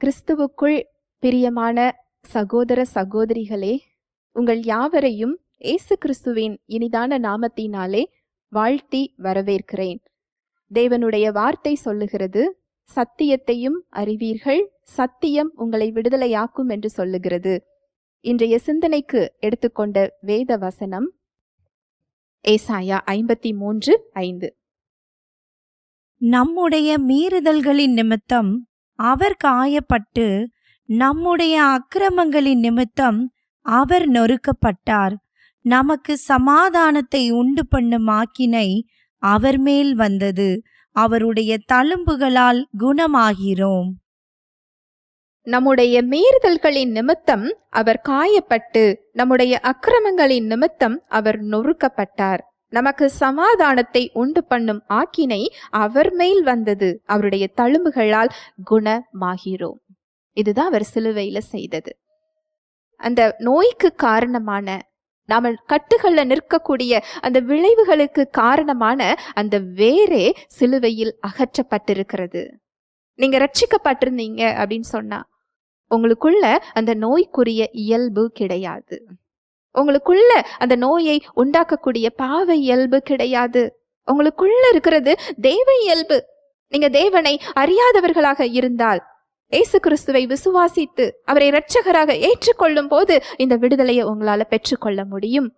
கிறிஸ்துவுக்குள் பிரியமான சகோதர சகோதரிகளே உங்கள் யாவரையும் இயேசு கிறிஸ்துவின் இனிதான நாமத்தினாலே வாழ்த்தி வரவேற்கிறேன். தேவனுடைய வார்த்தை சொல்லுகிறது சத்தியத்தையும் அறிவீர்கள் சத்தியம் உங்களை விடுதலையாக்கும் என்று சொல்லுகிறது. இன்றைய சிந்தனைக்கு எடுத்துக்கொண்ட வேத வசனம் ஏசாயா ஐம்பத்தி மூன்று ஐந்து. நம்முடைய மீறுதல்களின் நிமித்தம் அவர் காயப்பட்டு நம்முடைய அக்கிரமங்களின் நிமித்தம் அவர் நொறுக்கப்பட்டார். நமக்கு சமாதானத்தை உண்டு பண்ணும் ஆக்கினை அவர் மேல் வந்தது. அவருடைய தழும்புகளால் குணமாகிறோம். நம்முடைய மீறுதல்களின் நிமித்தம் அவர் காயப்பட்டு நம்முடைய அக்கிரமங்களின் நிமித்தம் அவர் நொறுக்கப்பட்டார். நமக்கு சமாதானத்தை உண்டு பண்ணும் ஆக்கினை அவர் மேல் வந்தது. அவருடைய தழும்புகளால் குணமாகிறோம். இதுதான் அவர் சிலுவையில செய்தது. அந்த நோய்க்கு காரணமான நாம கட்டுகள்ல நிற்கக்கூடிய அந்த விளைவுகளுக்கு காரணமான அந்த வேரே சிலுவையில் அகற்றப்பட்டிருக்கிறது. நீங்க ரட்சிக்கப்பட்டிருந்தீங்க அப்படின்னு சொன்னா உங்களுக்குள்ள அந்த நோய்க்குரிய இயல்பு கிடையாது. உங்களுக்குள்ள அந்த நோயை உண்டாக்கக்கூடிய பாவ இயல்பு கிடையாது. உங்களுக்குள்ள இருக்கிறது தெய்வ இயல்பு. நீங்க தேவனை அறியாதவர்களாக இருந்தால் இயேசு கிறிஸ்துவை விசுவாசித்து அவரை இரட்சகராக ஏற்றுக்கொள்ளும் போது இந்த விடுதலையை உங்களால பெற்றுக்கொள்ள முடியும்.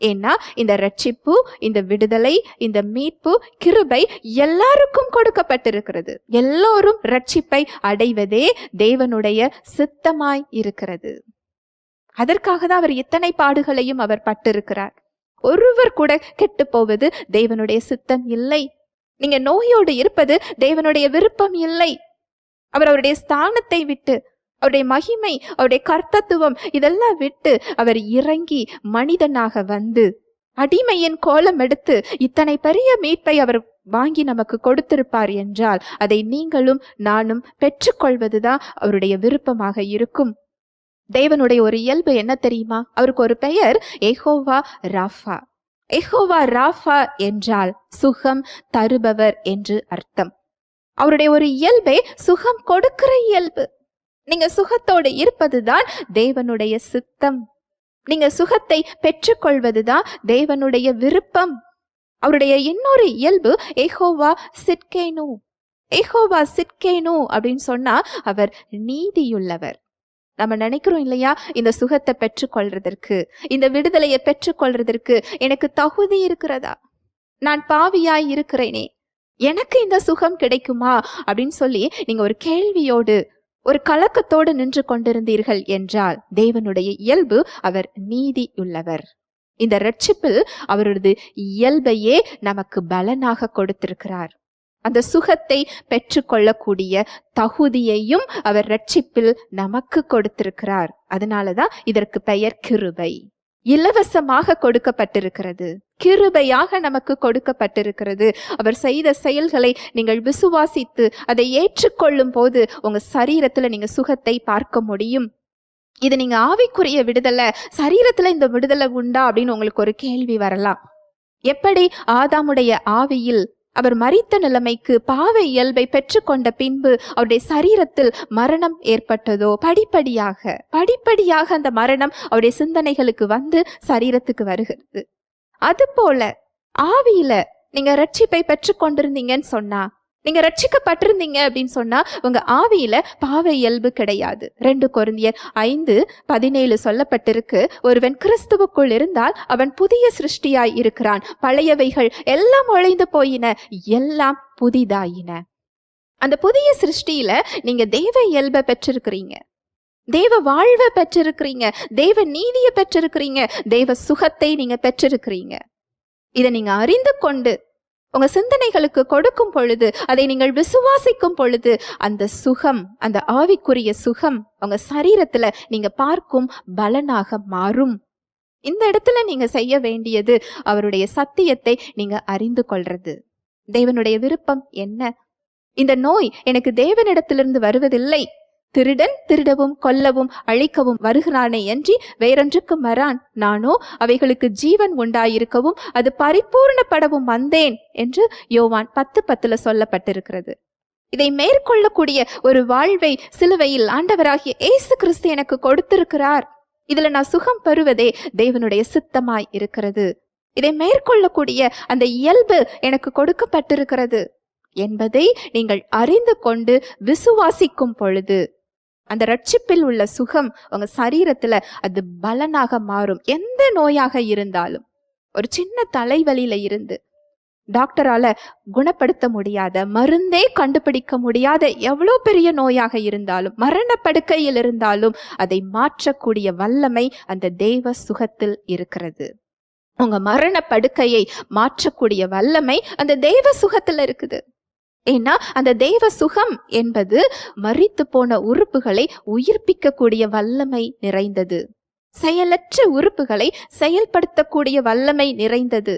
ஏன்னா இந்த ரட்சிப்பு இந்த விடுதலை இந்த மீட்பு கிருபை எல்லாருக்கும் கொடுக்கப்பட்டிருக்கிறது. எல்லோரும் ரட்சிப்பை அடைவதே தேவனுடைய சித்தமாய் இருக்கிறது. அதற்காக தான் அவர் இத்தனை பாடுகளையும் அவர் பட்டிருக்கிறார். ஒருவர் கூட கெட்டு போவது தேவனுடைய சித்தம் இல்லை. நீங்க நோயோடு இருப்பது தேவனுடைய விருப்பம் இல்லை. அவர் அவருடைய ஸ்தானத்தை விட்டு அவருடைய மகிமை அவருடைய கர்த்தத்துவம் இதெல்லாம் விட்டு அவர் இறங்கி மனிதனாக வந்து அடிமையின் கோலம் எடுத்து இத்தனை பெரிய மீட்பை அவர் வாங்கி நமக்கு கொடுத்திருப்பார் என்றால் அதை நீங்களும் நானும் பெற்றுக்கொள்வதுதான் அவருடைய விருப்பமாக இருக்கும். தேவனுடைய ஒரு இயல்பு என்ன தெரியுமா? அவருக்கு ஒரு பெயர் எஹோவா ராஃபா. எஹோவா ராஃபா என்றால் சுகம் தருபவர் என்று அர்த்தம். அவருடைய ஒரு இயல்பே சுகம் கொடுக்கிற இயல்பு. நீங்க சுகத்தோடு இருப்பதுதான் தேவனுடைய சித்தம். நீங்க சுகத்தை பெற்றுக்கொள்வதுதான் தேவனுடைய விருப்பம். அவருடைய இன்னொரு இயல்பு எஹோவா சிட்கேனு எஹோவா சிட்கேனு அப்படின்னு சொன்னா அவர் நீதியுள்ளவர். நம்ம நினைக்கிறோம் இல்லையா? இந்த சுகத்தை பெற்றுக்கொள்றதற்கு இந்த விடுதலையை பெற்றுக்கொள்றதற்கு எனக்கு தகுதி இருக்கிறதா? நான் பாவியாய் இருக்கிறேனே எனக்கு இந்த சுகம் கிடைக்குமா? அப்படின்னு சொல்லி நீங்க ஒரு கேள்வியோடு ஒரு கலக்கத்தோடு நின்று கொண்டிருந்தீர்கள் என்றால் தேவனுடைய இயல்பு அவர் நீதி உள்ளவர் இந்த ரட்சிப்பில் அவரது இயல்பையே நமக்கு பலனாக கொடுத்திருக்கிறார். அந்த சுகத்தை பெற்றுக்கொள்ளக்கூடிய தகுதியையும் அவர் ரட்சிப்பில் நமக்கு கொடுத்திருக்கிறார். அதனாலதான் இதற்கு பெயர் கிருபை. இலவசமாக கொடுக்கப்பட்டிருக்கிறது. கிருபையாக நமக்கு கொடுக்கப்பட்டிருக்கிறது. அவர் செய்த செயல்களை நீங்கள் விசுவாசித்து அதை ஏற்றுக்கொள்ளும் போது உங்க சரீரத்துல நீங்க சுகத்தை பார்க்க முடியும். இது நீங்க ஆவிக்குரிய விடுதலை சரீரத்துல இந்த விடுதலை உண்டா அப்படின்னு உங்களுக்கு ஒரு கேள்வி வரலாம். எப்படி? ஆதாமுடைய ஆவியில் அவர் மறித்த நிலைமைக்கு பாவை இயல்பை பெற்றுக்கொண்ட பின்பு அவருடைய சரீரத்தில் மரணம் ஏற்பட்டதோ? படிப்படியாக படிப்படியாக அந்த மரணம் அவருடைய சிந்தனைகளுக்கு வந்து சரீரத்துக்கு வருகிறது. அதுபோல ஆவியில நீங்க ரட்சிப்பை பெற்றுக்கொண்டிருந்தீங்கன்னு சொன்னா நீங்க ரட்சிக்கப்பட்டிருந்தீங்க அப்படின்னு சொன்னா உங்க ஆவியில பாவ இயல்பு கிடையாது. ரெண்டு குருந்தியர் ஐந்து பதினேழு சொல்லப்பட்டிருக்கு. ஒருவன் கிறிஸ்துவுக்குள் இருந்தால் அவன் புதிய சிருஷ்டியாய் இருக்கிறான். பழையவைகள் எல்லாம் ஒழைந்து போயின எல்லாம் புதிதாயின. அந்த புதிய சிருஷ்டியில நீங்க தேவ இயல்பை பெற்றிருக்கிறீங்க. தேவ வாழ்வை பெற்றிருக்கிறீங்க. தேவ நீதியை பெற்றிருக்கிறீங்க. தேவ சுகத்தை நீங்க பெற்றிருக்கிறீங்க. இதை நீங்க அறிந்து கொண்டு உங்க சிந்தனைகளுக்கு கொடுக்கும் பொழுது அதை நீங்கள் விசுவாசிக்கும் பொழுது அந்த சுகம் அந்த ஆவிக்குரிய சுகம் உங்க சரீரத்துல நீங்க பார்க்கும் பலனாக மாறும். இந்த இடத்துல நீங்க செய்ய வேண்டியது அவருடைய சத்தியத்தை நீங்க அறிந்து கொள்றது. தேவனுடைய விருப்பம் என்ன? இந்த நோய் எனக்கு தேவனிடத்திலிருந்து வருவதில்லை. திருடன் திருடவும் கொல்லவும் அழிக்கவும் வருகிறானே அன்றி வேறொன்றுக்கு மறான் நானோ? அவைகளுக்கு ஜீவன் உண்டாயிருக்கவும் அது பரிபூர்ணப்படவும் வந்தேன் என்று யோவான் பத்து பத்துல சொல்லப்பட்டிருக்கிறது. இதை மேற்கொள்ளக்கூடிய ஒரு வாழ்வை சிலுவையில் ஆண்டவராகிய இயேசு கிறிஸ்து எனக்கு கொடுத்திருக்கிறார். இதுல நான் சுகம் பெறுவதே தேவனுடைய சித்தமாய் இருக்கிறது. இதை மேற்கொள்ளக்கூடிய அந்த இயல்பு எனக்கு கொடுக்கப்பட்டிருக்கிறது என்பதை நீங்கள் அறிந்து கொண்டு விசுவாசிக்கும் பொழுது அந்த ரட்சிப்பில் உள்ள சுகம் உங்க சரீரத்துல அது பலனாக மாறும். எந்த நோயாக இருந்தாலும் ஒரு சின்ன தலைவலியில இருந்து டாக்டரால குணப்படுத்த முடியாத மருந்தே கண்டுபிடிக்க முடியாத எவ்வளோ பெரிய நோயாக இருந்தாலும் மரணப்படுக்கையில் இருந்தாலும் அதை மாற்றக்கூடிய வல்லமை அந்த தெய்வ சுகத்தில் இருக்கிறது. உங்க மரண படுக்கையை மாற்றக்கூடிய வல்லமை அந்த தெய்வ சுகத்துல இருக்குது. ஏன்னா அந்த தெய்வ சுகம் என்பது மறித்து போன உறுப்புகளை உயிர்ப்பிக்கக்கூடிய வல்லமை நிறைந்தது. செயலற்ற உறுப்புகளை செயல்படுத்தக்கூடிய வல்லமை நிறைந்தது.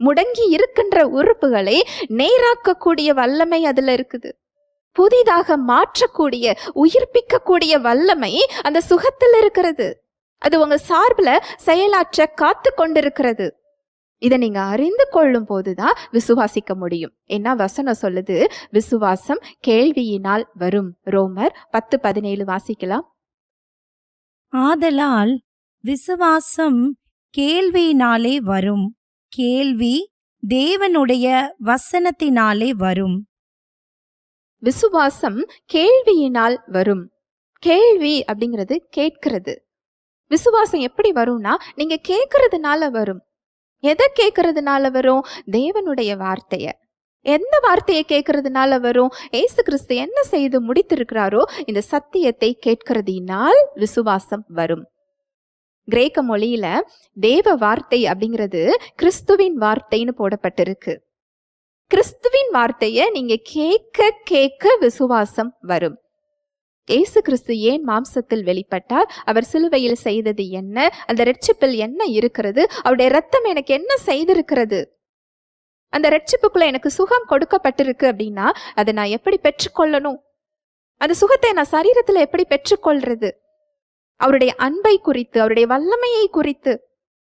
முடங்கி இருக்கின்ற உறுப்புகளை நேராக்கக்கூடிய வல்லமை அதுல இருக்குது. புதிதாக மாற்றக்கூடிய உயிர்ப்பிக்கக்கூடிய வல்லமை அந்த சுகத்தில் இருக்கிறது. அது உங்க சார்பில் செயலாற்ற காத்து கொண்டிருக்கிறது. இதை நீங்க அறிந்து கொள்ளும் போதுதான் விசுவாசிக்க முடியும். என்ன வசனம் சொல்லுது? விசுவாசம் கேள்வியினால் வரும். ரோமர் பத்து பதினேழு வாசிக்கலாம். ஆதலால் விசுவாசம் கேள்வியினாலே வரும். கேள்வி தேவனுடைய வசனத்தினாலே வரும். விசுவாசம் கேள்வியினால் வரும். கேள்வி அப்படிங்கிறது கேட்கிறது. விசுவாசம் எப்படி வரும்னா நீங்க கேட்கறதுனால வரும். எதை கேட்கறதுனால வரும்? தேவனுடைய வார்த்தையை. எந்த வார்த்தையை கேட்கறதுனால வரும்? ஏசு கிறிஸ்து என்ன செய்து முடித்திருக்கிறாரோ இந்த சத்தியத்தை கேட்கறதினால் விசுவாசம் வரும். கிரேக்க மொழியில தேவ வார்த்தை அப்படிங்கிறது கிறிஸ்துவின் வார்த்தைன்னு போடப்பட்டிருக்கு. கிறிஸ்துவின் வார்த்தையை நீங்க கேட்க கேட்க விசுவாசம் வரும். இயேசு கிறிஸ்து ஏன் மாம்சத்தில் வெளிப்பட்டார்? அவர் சிலுவையில் செய்தது என்ன? அந்த ரட்சிப்பில் என்ன இருக்கிறது? அவருடைய ரத்தம் எனக்கு என்ன செய்திருக்கிறது? அந்த ரட்சிப்புக்குள்ள எனக்கு சுகம் கொடுக்கப்பட்டிருக்கு அப்படின்னா அதை நான் எப்படி பெற்றுக்கொள்ளணும்? அந்த சுகத்தை நான் சரீரத்தில் எப்படி பெற்றுக்கொள்றது? அவருடைய அன்பை குறித்து அவருடைய வல்லமையை குறித்து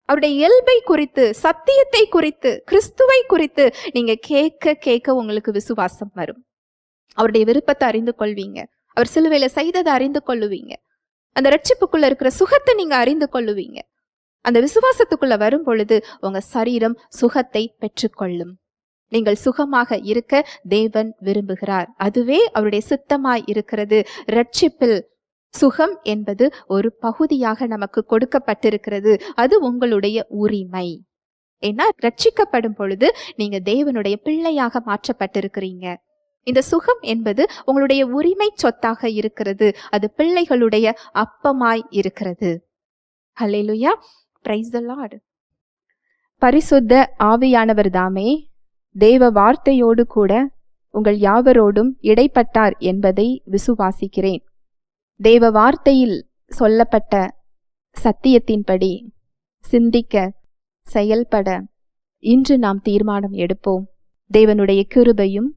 அவருடைய இயல்பை குறித்து சத்தியத்தை குறித்து கிறிஸ்துவை குறித்து நீங்க கேட்க கேட்க உங்களுக்கு விசுவாசம் வரும். அவருடைய விருப்பத்தை அறிந்து கொள்வீங்க. அவர் சிலுவையில செய்ததை அறிந்து கொள்ளுவீங்க. அந்த ரட்சிப்புக்குள்ள இருக்கிற சுகத்தை நீங்க அறிந்து கொள்ளுவீங்க. அந்த விசுவாசத்துக்குள்ள வரும் பொழுது உங்க சரீரம் சுகத்தை பெற்றுக்கொள்ளும். நீங்கள் சுகமாக இருக்க தேவன் விரும்புகிறார். அதுவே அவருடைய சித்தமாய் இருக்கிறது. ரட்சிப்பில் சுகம் என்பது ஒரு பகுதியாக நமக்கு கொடுக்கப்பட்டிருக்கிறது. அது உங்களுடைய உரிமை. ஏன்னா ரட்சிக்கப்படும் பொழுது நீங்க தேவனுடைய பிள்ளையாக மாற்றப்பட்டிருக்கிறீங்க. இந்த சுகம் என்பது உங்களுடைய உரிமை சொத்தாக இருக்கிறது. அது பிள்ளைகளுடைய அப்பமாய் இருக்கிறது. ஹalleluya பிரைஸ் த பரிசுத்த ஆவியானவர் தாமே தேவ வார்த்தையோடு கூட உங்கள் யாவரோடும் இடைப்பட்டார் என்பதை விசுவாசிக்கிறேன். தேவ வார்த்தையில் சொல்லப்பட்ட சத்தியத்தின்படி சிந்திக்க செயல்பட இன்று நாம் தீர்மானம் எடுப்போம். தேவனுடைய கிருபையும்